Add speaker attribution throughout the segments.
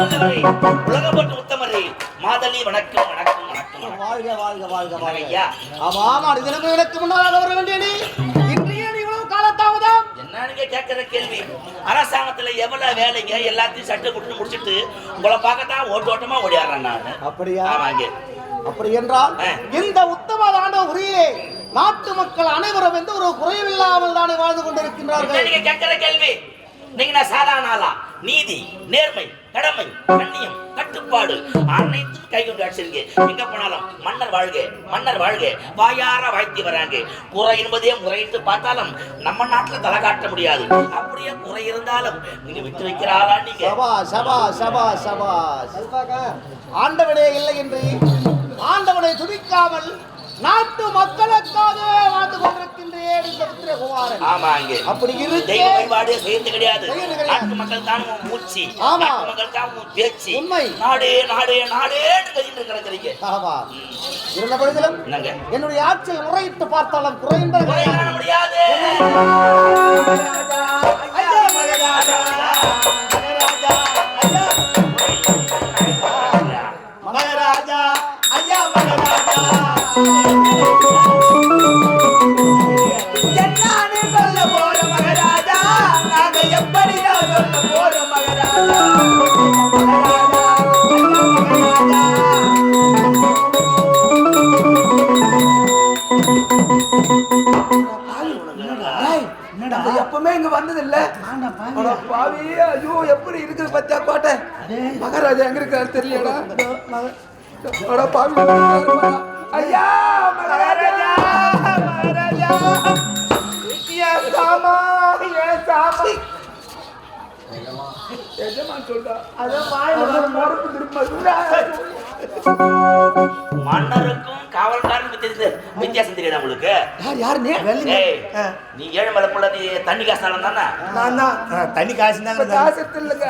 Speaker 1: உலகப்பட்டு உத்தமரே மாதலி வணக்கம் வணக்கம் வணக்கம்.
Speaker 2: வாழ்க வாழ்க வாழ்க வாழ்க
Speaker 1: ஐயா
Speaker 2: ஆமாம் தினமும் எனக்கு முன்னால் வர வேண்டிய நீ இன்றைய இவ்வளவு காலத்தாமதம்
Speaker 1: என்னன்னு கேட்கிற கேள்வி அரசாங்கத்துல எவ்வளவு வேலைங்க எல்லாத்தையும் சட்டை கொடுத்து முடிச்சிட்டு உங்களை பார்க்கத்தான் ஓட்டு ஓட்டமா ஓடியாடுறேன் நான்
Speaker 2: அப்படியா
Speaker 1: ஆமாங்க
Speaker 2: அப்படி என்றால். இந்த உத்தமதான உரியிலே நாட்டு மக்கள் அனைவரும் எந்த ஒரு குறைவில்லாமல் தானே வாழ்ந்து கொண்டிருக்கின்றார்கள்?
Speaker 1: நீங்க கேட்கிற கேள்வி நீங்க நான் சாதாரண ஆளா? நீதி நேர்மை கடமை கண்ணியம் கட்டுப்பாடு அனைத்தும் கை கொண்டு அடிச்சிருங்க. எங்க போனாலும் மன்னர் வாழ்க மன்னர் வாழ்க. வாயார வாழ்த்தி வராங்க. குறை என்பதே முறையிட்டு பார்த்தாலும் நம்ம நாட்டுல தலை காட்ட முடியாது. அப்படியே குறை இருந்தாலும் நீங்க விட்டு வைக்கிற ஆளா நீங்க?
Speaker 2: சபா சபா சபா சபா ஆண்டவனே இல்லை என்று ஆண்டவனை துதிக்காமல் நாட்டு மக்களுக்காகவே வாழ்ந்து கொண்டிருக்கின்றேன் இந்த புத்திரகுமாரன்
Speaker 1: ஆமாங்க
Speaker 2: அப்படி
Speaker 1: தெய்வ
Speaker 2: இருக்கே
Speaker 1: வழிபாடு செய்யறது கிடையாது. நாட்டு மக்கள் தான் உன் மூச்சு
Speaker 2: ஆமா.
Speaker 1: மக்கள் தான் உன் பேச்சு
Speaker 2: உண்மை.
Speaker 1: நாடே நாடே நாடேன்னு கழிட்டு கிடக்குறீங்க
Speaker 2: ஆமா இருந்த பொழுதிலும்
Speaker 1: என்னங்க
Speaker 2: என்னுடைய ஆட்சியில் முறையிட்டு பார்த்தாலும் குறைந்த
Speaker 1: முடியாது
Speaker 2: ஐயா, மகாராஜா.
Speaker 3: எப்பவுமே இங்க வந்தது இல்ல பாவி ஐயோ எப்படி இருக்குது பத்தியா கோட்டை? மகாராஜா எங்க இருக்காரு தெரியலடா. பாவி ஐயா மகாராஜா மகாராஜா. எஜமான் சொல்றா அதான் வாயில மறுப்பு திரும்ப
Speaker 1: மன்னருக்கும் காவல்காரனுக்கும் தெரிஞ்ச வித்தியாசம் தெரியுதா உங்களுக்கு?
Speaker 3: யார் யாரு? நீ
Speaker 1: ஏய், நீ ஏழு மலை புள்ள நீ தண்ணி காசாலம் தானே?
Speaker 4: நான் தான். தண்ணி காசு
Speaker 3: இப்ப காசு இல்லைங்க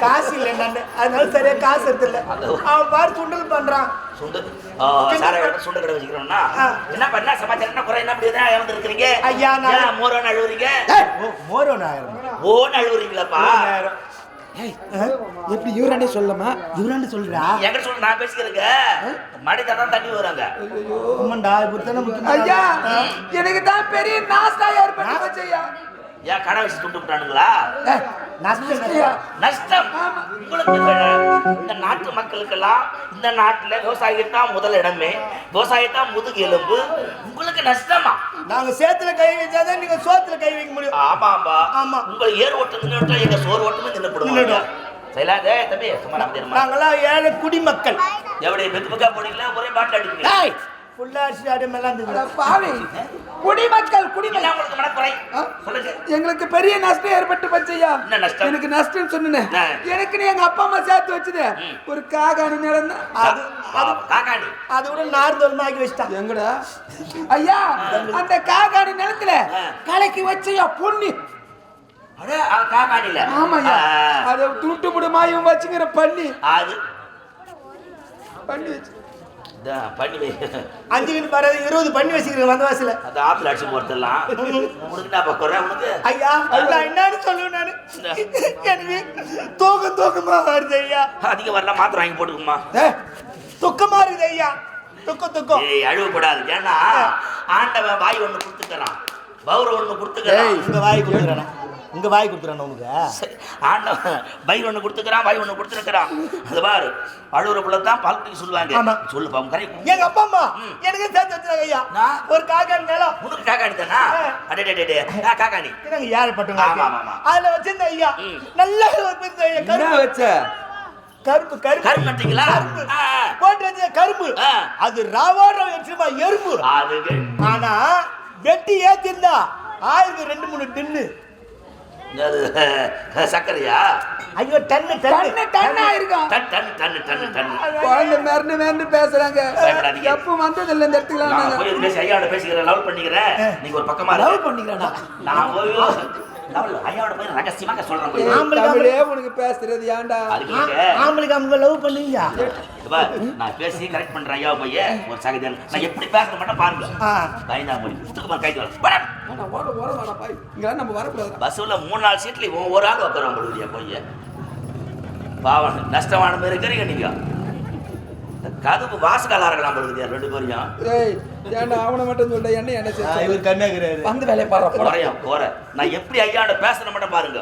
Speaker 4: காசு இல்லை நான் அதனால சரியா காசு எடுத்து இல்ல அவன் பாரு சுண்டல் பண்றான்.
Speaker 1: சுண்டு ஆ, சாரை கடை சுண்டு கடை வச்சுக்கிறோம்னா. என்ன பண்ண சமாச்சாரம் குறை? என்ன அப்படி எதனா இறந்து இருக்கிறீங்க?
Speaker 4: ஐயா, நான்-
Speaker 1: ஏன் மோரோன்னு அழுவுறீங்க?
Speaker 4: மோர் ஒன்று ஆயிரம்
Speaker 1: ஓன்னு அழுவுறீங்களாப்பா
Speaker 3: எப்படி யூரானே சொல்லமா? யூரானே சொல்றா.
Speaker 1: எங்க சொல்ல நான் பேசிக்கிறேங்க. மடித்தா தான் தண்ணி வராங்க.
Speaker 4: ஆமாண்டா இப்படி தானே முக்கியமான
Speaker 3: ஐயா. எனக்கு தான் பெரிய நாஸ்டா ஏற்பட்டு போச்சு ஐயா
Speaker 1: ஏன் கடை வச்சு துண்டு விட்டானுங்களா
Speaker 4: நஷ்டம்
Speaker 3: ஐயா,
Speaker 1: நஷ்டம். உங்களுக்கு. இந்த நாட்டு மக்களுக்கெல்லாம் இந்த நாட்டுல விவசாயம் தான் முதல் இடமே. விவசாயம் தான் முதுகு எலும்பு. உங்களுக்கு நஷ்டமா?
Speaker 4: நாங்க சேத்துல கை வச்சாதான் நீங்க சோத்துல கை வைக்க முடியும்.
Speaker 1: ஆமாம்பா.
Speaker 4: ஆமா.
Speaker 1: உங்களை ஏர் ஓட்டு நின்றுட்டா எங்க சோறு ஓட்டுமே
Speaker 4: நின்னுடும்.
Speaker 1: சரிலாதே தம்பி சும்மா
Speaker 4: நாங்கெல்லாம் ஏழை குடிமக்கள்.
Speaker 1: எப்படி பெத்து பக்கா போனீங்களா? ஒரே பாட்டு அடிப்பீங்க
Speaker 3: ஏய்,
Speaker 4: ஃபுல்லா அரிசி அடி மேலாம்
Speaker 3: அட
Speaker 4: இருந்தது
Speaker 3: பாவி குடிமக்கள் குடிமக்கள் எங்களுக்கு பெரிய நஷ்டம் ஏற்பட்டு பச்சையா
Speaker 1: என்ன நஷ்டம்?
Speaker 3: எனக்கு நஷ்டம் சொன்னேன். எனக்கு எங்க அப்பா அம்மா சேர்த்து வச்சது. ஒரு காகாணி நிலம்
Speaker 4: அது கூட நார்தோல் ஆக்கி வச்சிட்டான்
Speaker 3: எங்கடா? ஐயா அந்த காகாணி நிலத்துல. கலக்கி வச்சையா பொண்ணு.
Speaker 1: காக்காணில
Speaker 3: ஆமாய்யா. அதை தூட்டு முடுமாயும் வச்சுக்கிற பண்ணி
Speaker 1: அது.
Speaker 3: பண்ணி வச்சு.
Speaker 1: பண்ணி.
Speaker 4: அஞ்சு கிலோ பாரு இருபது பண்ணி வச்சுக்கிறேன் வந்த வாசல
Speaker 1: அந்த ஆத்துல அடிச்சு போறதெல்லாம் உனக்கு உனக்கு?
Speaker 4: ஐயா நான் என்னன்னு சொல்லுவேன் நானு. எனக்கு தூக்கம் தூக்கமா வருது ஐயா.
Speaker 1: அதிகம் வரலாம் மாத்திரை வாங்கி போட்டுக்குமா?
Speaker 4: துக்கமா இருக்குது ஐயா. துக்கம் துக்கம்.
Speaker 1: ஏய் அழுவக்கூடாது ஏன்னா ஆண்டவன் வாய் ஒண்ணு கொடுத்துக்கிறான். பௌர் ஒண்ணு கொடுத்துக்கிறான்.
Speaker 4: உங்க வாய் கொடுத்துறானா உங்க வாய் கொடுத்துறானா உனக்கு.
Speaker 1: ஆண்டவன் பயிர் ஒண்ணு கொடுத்துக்கிறான் வாய் ஒண்ணு கொடுத்துருக்கிறான். அது பாரு அழுவுற புள்ள தான் பால் குடிக்க சொல்லுவாங்க.
Speaker 4: ஆமா.
Speaker 1: சொல்லு பாவம் கரை
Speaker 4: எங்க அப்பா அம்மா. எனக்கு சேர்த்து வச்சுறாங்க ஐயா?
Speaker 1: நான்?
Speaker 4: ஒரு காக்கான் நிலம்
Speaker 1: உனக்கு காக்காணி தானா. அடே டே, டே, காக்காணி
Speaker 4: எனக்கு யார் பட்டுங்க?
Speaker 1: ஆமா, ஆமா, ஆமா.
Speaker 4: அதுல வச்சிருந்த ஐயா. நல்ல ஒரு பெருசு ஐயா. கரும்பு.
Speaker 3: வச்ச?
Speaker 4: கரும்பு கரும்பு.
Speaker 1: கரும்பு நட்டீங்களா ஆ, ஆ.
Speaker 4: போட்டு வச்ச கரும்பு.
Speaker 1: ஆ.
Speaker 4: அது ராவாட வச்சிருமா எறும்பு.
Speaker 1: அதுக்கு
Speaker 4: ஆனா வெட்டி ஏத்திருந்தா ஆயிரத்தி ரெண்டு மூணு டின்னு.
Speaker 1: அது சர்க்கரையா?
Speaker 4: ஐயோ டன்னு
Speaker 3: டன்னு.
Speaker 1: டன் டன் டன் டன் டன்
Speaker 3: குழந்தை மிரண்டு மிரண்டு பேசுறாங்க. எப்ப வந்தது இல்ல இந்த
Speaker 1: நான் போய் பேசி ஐயாவோட பேசிக்கிறேன். லவ் பண்ணிக்கிறேன். நீங்க ஒரு பக்கமா
Speaker 3: லவ்
Speaker 1: இருங்க.
Speaker 3: பண்ணிக்கிறேனா?
Speaker 1: நான் போய் போய். போய். பேசி கரெக்ட் பண்றேன் ஐயா போய். ஒரு சகதியான நான் எப்படி பேசுற மட்டும் பாருங்க.
Speaker 4: ஆ.
Speaker 1: பயந்தா கைட்டு வர.
Speaker 3: நான் ஓட ஓட வாடா பாய். இங்கெல்லாம் நம்ம வரக்கூடாது
Speaker 1: பஸ்ஸில் மூணு நாலு சீட்ல இவன் ஒரு ஆள் உட்கார முடியுதியா போய் பாவம் நஷ்டமான மாதிரி இருக்கிறீங்க நீங்க. இந்த கதவு வாசகாலா இருக்கலாம் பொழுதுயா ரெண்டு பேரையும்.
Speaker 3: ஏன்டா அவனை மட்டும் சொல்ற என்ன சேர்த்து
Speaker 4: இவர் கண்ணாகிறாரு
Speaker 3: வந்து வேலையை பாரு
Speaker 1: குறையும் குறை நான் எப்படி ஐயாண்ட பேசுற மட்டும் பாருங்க.